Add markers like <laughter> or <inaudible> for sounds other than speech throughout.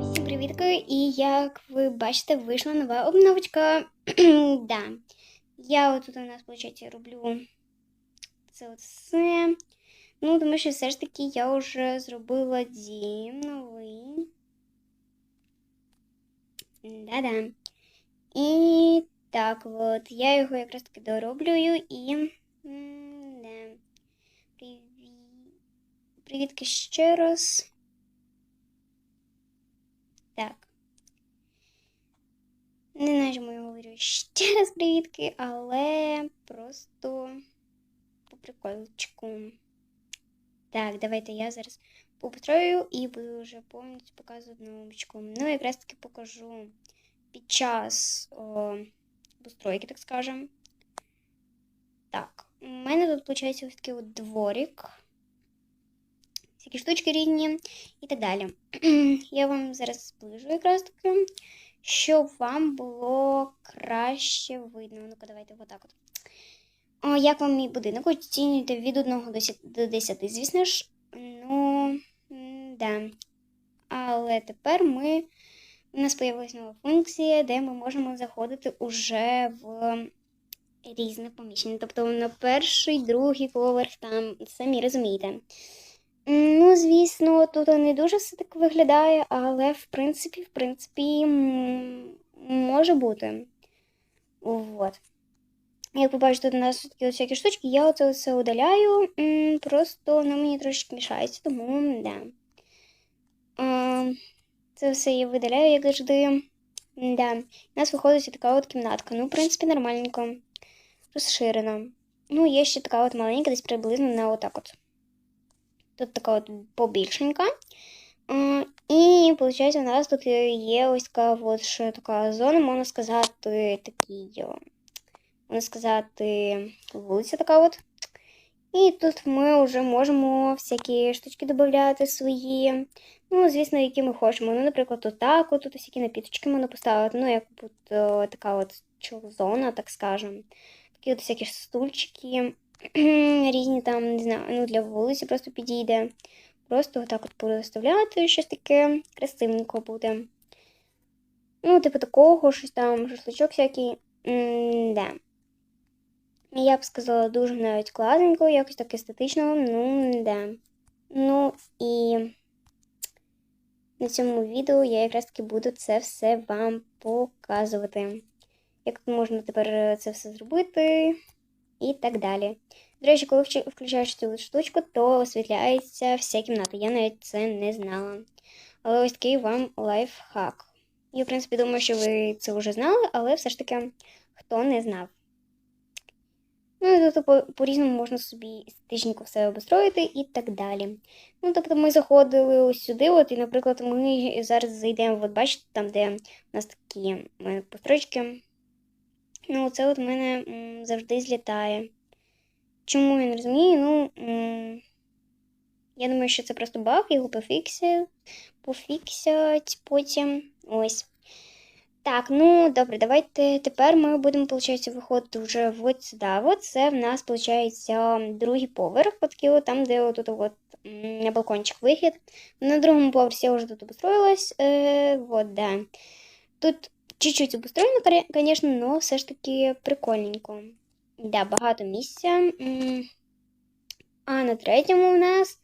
Всім привітки! І як ви бачите, вийшла нова обновочка. <clears throat> да. Я отут у нас, виходить, роблю це от все. Ну, тому що все ж таки я вже зробила дім новий. Да-да. І так от, я його якраз таки дороблюю і. Да. Привіт. Привітки ще раз. Так. Не знаю, чому я говорю ще <laughs> раз привітки, але просто по прикольчику. Так, давайте я зараз построю і буду вже повністю показувати новичку. Ну, якраз таки покажу під час о, постройки, так скажемо. Так, у мене тут виходить ось такий от дворик. Всякі штучки різні і так далі. <clears throat> Я вам зараз зближу якраз таки, щоб вам було краще видно. Ну-ка, давайте отак от. О, як вам мій будинок? Оцінюйте від 1 до 10, звісно ж. Ну, да. Але тепер ми. У нас з'явилася нова функція, де ми можемо заходити уже в різне поміщення. Тобто на перший, другий поверх, там, самі розумієте. Ну, звісно, тут не дуже все так виглядає, але в принципі, в принципі, може бути. Вот. Як ви бачите, у нас такі всякі штучки, я оце все удаляю, просто воно мені трошки мішається, тому да. Це все я видаляю, як завжди. Да. У нас виходить така от кімнатка. Ну, в принципі, нормальненько. Розширена. Ну, є ще така от маленька, десь приблизно на отак от. Тут така от побільшенька. І, виходить, у нас тут є ось така от ще така зона, можна сказати, такий, о, можна сказати, вулиця така от. І тут ми вже можемо всякі штучки додати свої. Ну, звісно, які ми хочемо. Ну, наприклад, отак, от тут всякі напіточки можна поставити. Ну, як от, о, така от зона, так скажемо. Такі от всякі стульчики <clears throat> різні там, не знаю, ну для вулиці просто підійде. Просто отак от переставляти щось таке красивенько буде. Ну, типу такого, щось там, шашличок всякий. М-да. Я б сказала, дуже навіть класненько, якось так естетично. Ну, да. Ну і на цьому відео я якраз таки буду це все вам показувати. Як можна тепер це все зробити і так далі. До речі, коли включаєш цю штучку, то освітляється вся кімната. Я навіть це не знала. Але ось такий вам лайфхак. Я, в принципі, думаю, що ви це вже знали, але все ж таки хто не знав. Ну, тут по-різному можна собі естетичненько все обустроїти і так далі. Ну, тобто ми заходили ось сюди, от, і, наприклад, ми зараз зайдемо, от бачите, там, де у нас такі постройки. Ну, це от в мене м, завжди злітає. Чому я не розумію? Ну, м, я думаю, що це просто баг, його пофіксять, пофіксять потім. Ось. Так, ну добре, давайте тепер ми будемо, виходить, виходити вже от сюди. От це в нас, виходить, другий поверх, от, там, де от, от, на балкончик вихід. На другому поверсі я вже тут обустроїлась. Е, вот, да. Тут чуть-чуть обустроєно, звісно, але все ж таки прикольненько. Да, багато місця. А на третьому у нас.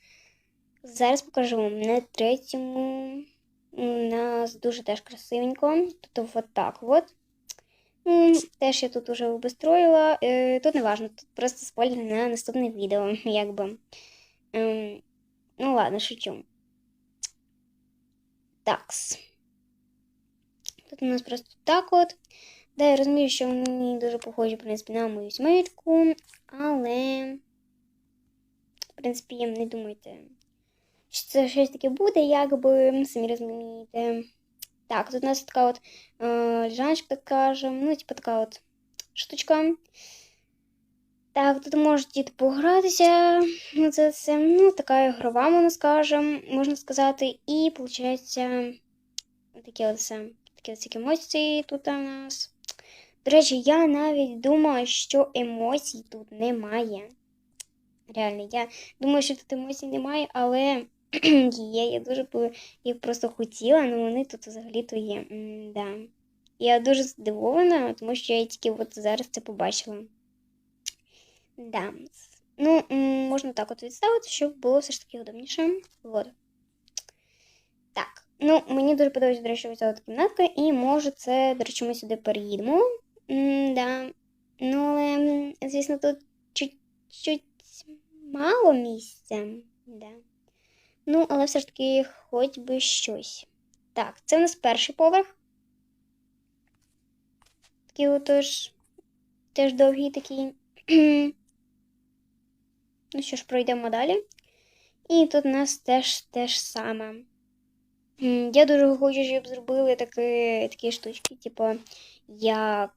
Зараз покажу вам. На третьому у нас дуже теж красивенько. Тут от так от. Теж я тут вже обустроїла. Е, тут не важно, тут просто спойлер на наступне відео, <laughs> якби. Ем, ну, ладно, шучу. Такс. Тут у нас просто так от. Да, я розумію, що вони дуже похожі, в принципі, на мою сімейку, але, в принципі, не думайте, що це щось таке буде, якби, самі розумієте. Так, тут у нас така от е, лежаночка, так кажемо, ну, типу така от штучка. Так, тут можуть діти погратися. Ну, це все, ну, така ігрова, можна скажем, можна сказати. І, виходить, такі от все. Такі ось такі емоції тут у нас. До речі, я навіть думала, що емоцій тут немає. Реально, я думаю, що тут емоцій немає, але <clears throat> є. Я дуже їх просто хотіла, але вони тут взагалі-то є. М-да. Я дуже здивована, тому що я тільки от зараз це побачила. Да. Ну, можна так от відставити, щоб було все ж таки удобніше. Вот. Так. Ну, мені дуже подобається, до речі, от кімнатка, і може це, до речі, ми сюди переїдемо. да. Ну, але, звісно, тут чуть-чуть мало місця. Да. Ну, але все ж таки хоч би щось. Так, це у нас перший поверх. Такий отож теж довгий такий. <clears throat> ну що ж, пройдемо далі. І тут у нас теж те ж саме. Я дуже хочу, щоб зробили такі такі штучки, типу, як.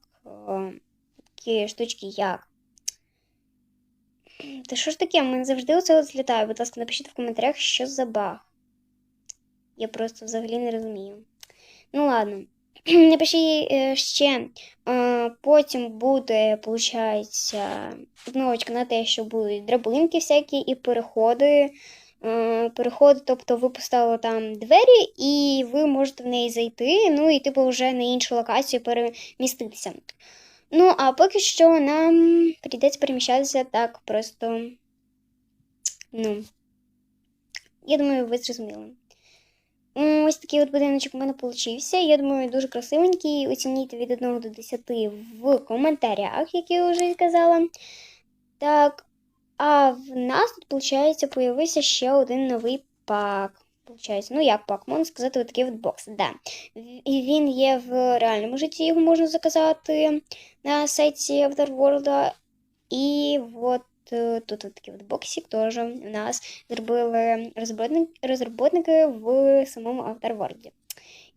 Такі штучки, як. Та що ж таке? Мене завжди оце злітає. Будь ласка, напишіть в коментарях, що за баг. Я просто взагалі не розумію. Ну, ладно. <clears throat> Напишіть е, ще. Потім буде, виходить, обновочка на те, що будуть драбинки всякі і переходи. Переходи, тобто ви поставили там двері, і ви можете в неї зайти, ну і типу вже на іншу локацію переміститися. Ну, а поки що нам прийдеться переміщатися так просто. Ну, я думаю, ви зрозуміли. Ось такий от будиночок у мене получився. Я думаю, дуже красивенький. Оцініть від 1 до 10 в коментарях, як я вже казала. Так, а в нас тут, виходить, появився ще один новий пак. Получається. Ну, як пак, можна сказати, такий от бокс. Да. Він є в реальному житті, його можна заказати на сайті Afterworld. І от Е, тут от такий от боксик теж у нас зробили розробники в самому Авторворді.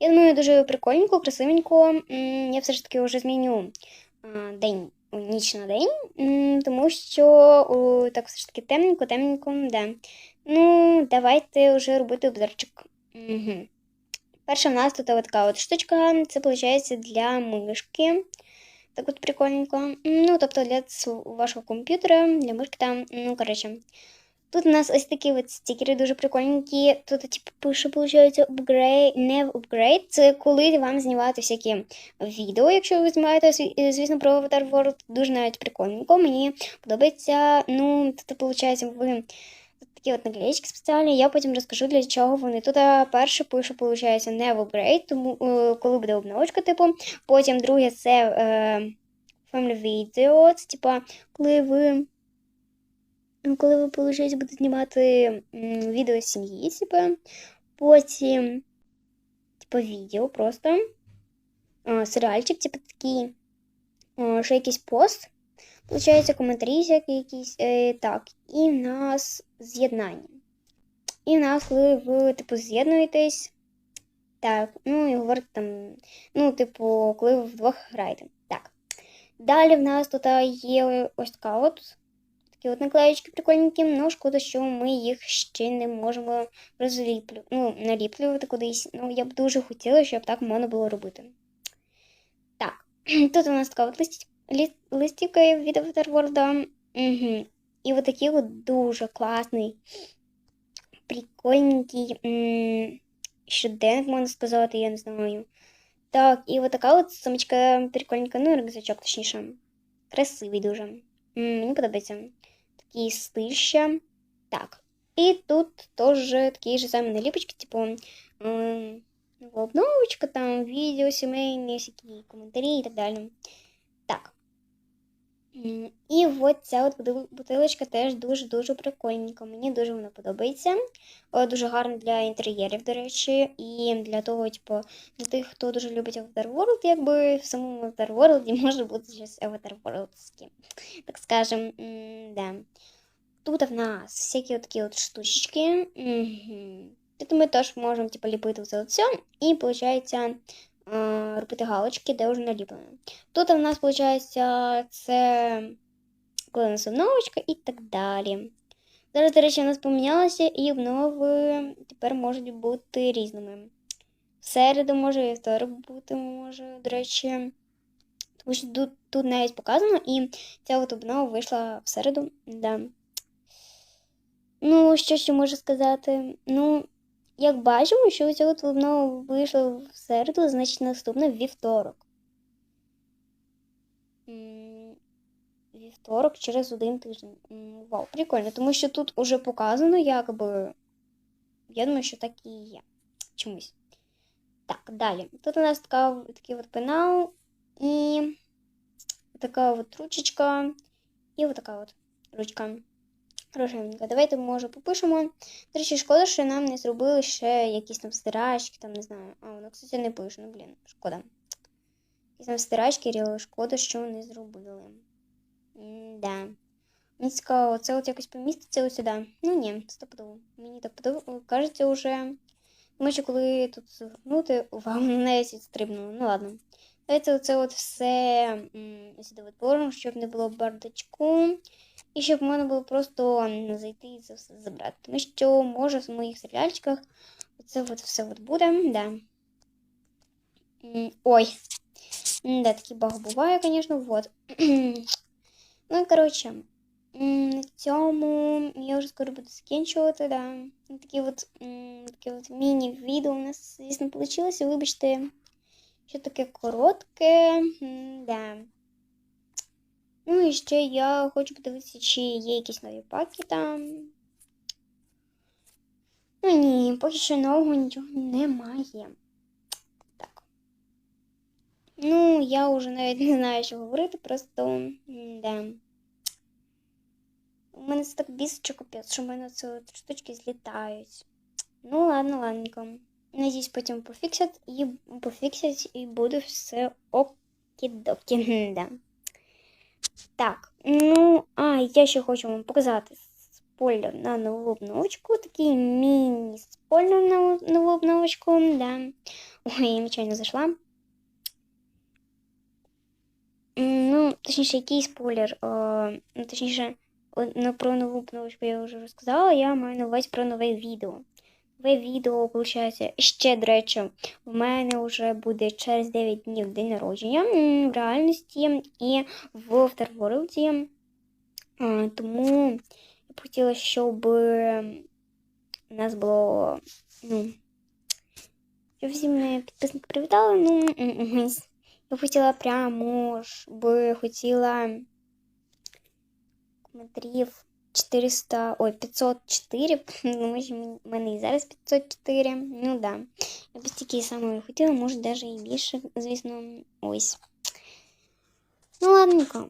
Я думаю, дуже прикольненько, красивенько. Я все ж таки вже зміню день ніч на день, тому що так все ж таки темненько, темненько, да. Ну, давайте вже робити обзорчик. Угу. Перша в нас тут така от штучка, це виходить для мишки. Так от прикольненько. Ну, тобто для вашого комп'ютера, для мишки там, ну, коротше. Тут у нас ось такі от стікери дуже прикольненькі. Тут, типу, пише, виходить, upgrade, не upgrade. Це коли вам знімати всякі відео, якщо ви знімаєте, звісно, про Avatar World, дуже навіть прикольненько. Мені подобається. Ну, тут, виходить, ви такі от наклеїчки спеціальні. Я потім розкажу, для чого вони. Тут перше пишу, виходить, не апгрейд, тому е, коли буде обновочка, типу. Потім друге це е, Family Video. Це типу, коли ви. Коли ви, виходить, будете знімати відео з сім'ї, типу. Потім, типу, відео просто. Серіальчик, типу, такий, що якийсь пост. Получається, коментарі всякі якісь. Е, так, і в нас з'єднання. І в нас, коли ви, типу, з'єднуєтесь. Так, ну і говорите там, ну, типу, коли ви вдвох граєте. Так. Далі в нас тут є ось така от. Такі от наклеєчки прикольненькі, але шкода, що ми їх ще не можемо розліплю... ну, наліплювати кудись. Ну, я б дуже хотіла, щоб так можна було робити. Так, <clears throat> тут у нас така от листівка листівка від Авторворда. Угу. І от такий от дуже класний, прикольненький щоденник, можна сказати, я не знаю. Так, і от така от сумочка прикольненька, ну, рюкзачок, точніше. Красивий дуже. М -м, мені подобається. Такий стиль Так. І тут теж такі ж самі наліпочки, типу обновочка, там, відео сімейні, всякі коментарі і так далі. І от ця от бутилочка теж дуже-дуже прикольненька. Мені дуже вона подобається. Дуже гарна для інтер'єрів, до речі, і для того, типу, для тих, хто дуже любить Avatar World, якби в самому Avatar World <laughs> може бути щось Avatar Worldське. Так скажем, да. Тут в нас всякі такі от штучки. Угу. Тут ми теж можемо типу, ліпити це все. І виходить, робити галочки, де вже наліплено. Тут у нас, виходить, це коли обновочка і так далі. Зараз, до речі, у нас помінялося, і обнови тепер можуть бути різними. В середу може, і вторик бути може, до речі. Тому що тут, тут навіть показано, і ця от обнова вийшла в середу. Да. Ну, що ще можу сказати? Ну, як бачимо, що ця от обнова вийшла в середу, значить наступна в вівторок. Вівторок через один тиждень. Вау, прикольно, тому що тут уже показано, якби. Я думаю, що так і є. Чомусь. Так, далі. Тут у нас така, такий от пенал і така от ручечка, і от така от ручка. Рожевенька. Давайте, може, попишемо. До речі, шкода, що нам не зробили ще якісь там стирачки, там не знаю. А, воно, кстати, не пише, ну блін, шкода. Якісь там стирачки, ріли, шкода, що не зробили. М-да. Мені цікаво, це от якось поміститься ось сюди. Ну ні, стопудово. Мені так подобається, кажеться вже. Тому що коли тут згорнути, вам навіть відстрибнуло. Ну ладно. Давайте оце от все м, сюди от щоб не було бардачку. І щоб можна було просто зайти і це все забрати. Тому що може в моїх серіальчиках оце от все от буде. Да. Ой. Да, такий баг буває, звісно, вот. <clears throat> ну, коротше, на цьому я вже скоро буду закінчувати, да. Ну, Такі от, таке от міні-відео у нас, звісно, вийшло. Вибачте, що таке коротке. Да. Ну і ще я хочу подивитися, чи є якісь нові паки там. Ну ні, поки що нового нічого немає. Так. Ну, я вже навіть не знаю, що говорити, просто. Да. У мене це так бісить, капець, що в мене ці штучки злітають. Ну, ладно, ладненько. Надіюсь, потім пофіксять і пофіксять, і буде все окі-докі. Да. Так, ну, а я ще хочу вам показати спойлер на нову обновочку. Такий міні-спойлер на нову обновочку. Да. Ой, я нечайно зайшла. Ну, точніше, який спойлер? Ну, точніше, ну, про нову обновочку я вже розказала, я маю на увазі про нове відео. Нове відео, виходить, ще, до речі, в мене вже буде через 9 днів день народження в реальності і в. А, Тому я б хотіла, щоб ем, у нас було. Ну, щоб всі мене підписники привітали. Ну, я хотіла прямо, щоб хотіла коментарів 400, ой, 504, тому що в мене і зараз 504. Ну да. Я б стільки саме хотіла, може навіть і більше, звісно, ось. Ну, ладненько.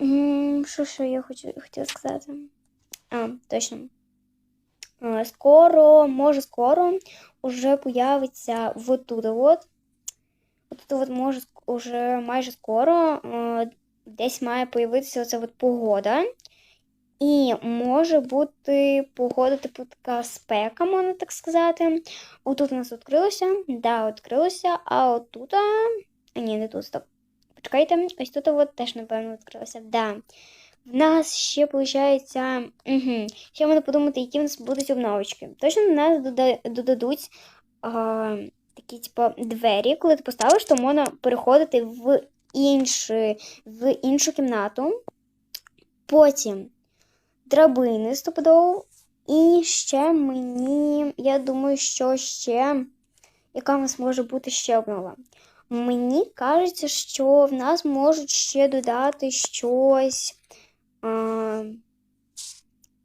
М, Що ще я хочу, хотіла сказати? А, точно. А, Скоро, може, скоро уже появиться вот тут вот. Вот тут вот може ск- уже майже скоро е, десь має появитися оця от погода. І може бути погода, типу така спека, можна так сказати. Отут у нас відкрилося, да, відкрилося, а отут, а ні, не тут, стоп. Почекайте, ось тут от теж, напевно, відкрилося. Да. В нас ще, виходить, угу. ще можна подумати, які в нас будуть обновочки. Точно в нас додадуть а, такі, типу, двері, коли ти поставиш, то можна переходити в, інші, в іншу кімнату. Потім драбини стопудово. І ще мені, я думаю, що ще, яка в нас може бути ще обнова. Мені кажеться, що в нас можуть ще додати щось. А,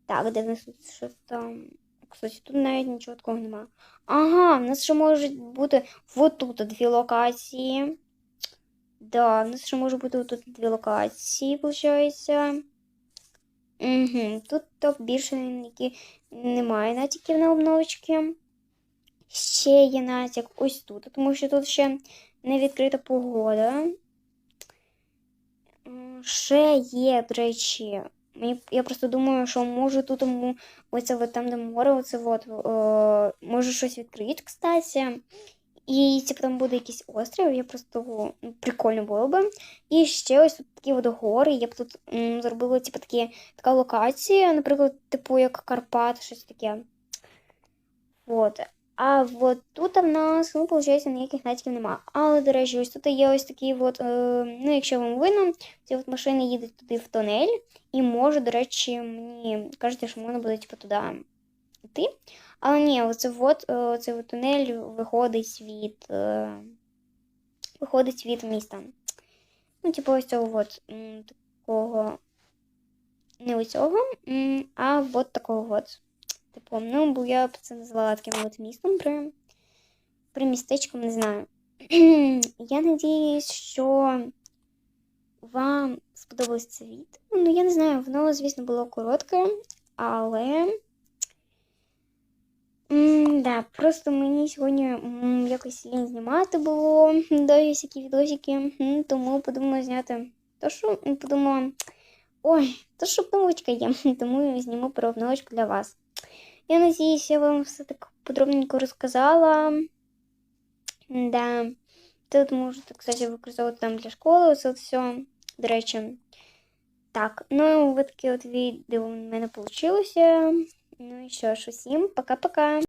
так, де в нас тут щось там. Кстати, тут навіть нічого такого немає. Ага, в нас ще можуть бути вот тут дві локації. Да, в нас ще може бути тут дві локації, виходить. Угу, тут то більше ніякі немає натяків на обновочки. Ще є натяк ось тут, тому що тут ще не відкрита погода. Ще є, до речі, я просто думаю, що може тут оце там, де море, оце от, е, може щось відкрити, кстати. І типу, там буде якийсь острів, я просто ну, прикольно було би. І ще ось тут такі гори. Я б тут м, зробила типу, такі, така локація, наприклад, типу як Карпат, щось таке. От. А от тут в нас, ну, виходить, ніяких натяків нема. Але, до речі, ось тут є ось такий от, е, ну, якщо вам видно, ці от машини їдуть туди в тунель. І може, до речі, мені кажуть, що можна буде типу, туди йти. Але ні, оце от, е, оцей от тунель виходить від, е, виходить від міста. Ну, типу, ось цього от, такого, не ось цього, а от такого от. Типу, ну, бо я б це назвала таким от містом при, при містечком, не знаю. <clears throat> я надіюсь, що вам сподобалось це відео. Ну, я не знаю, воно, звісно, було коротке, але. Да, просто мені сьогодні якось лінь знімати було <laughs> всякі відосики, тому подумала зняти. То що подумала, ой, то що обновочка є, <laughs> тому зніму про обновочку для вас. Я надіюсь, я вам все так подробненько розказала. Да. Тут можете, кстати, використовувати там для школи, оце все. До речі. Так, ну, от таке от відео в мене вийшло. Ну і що ж, усім пока-пока.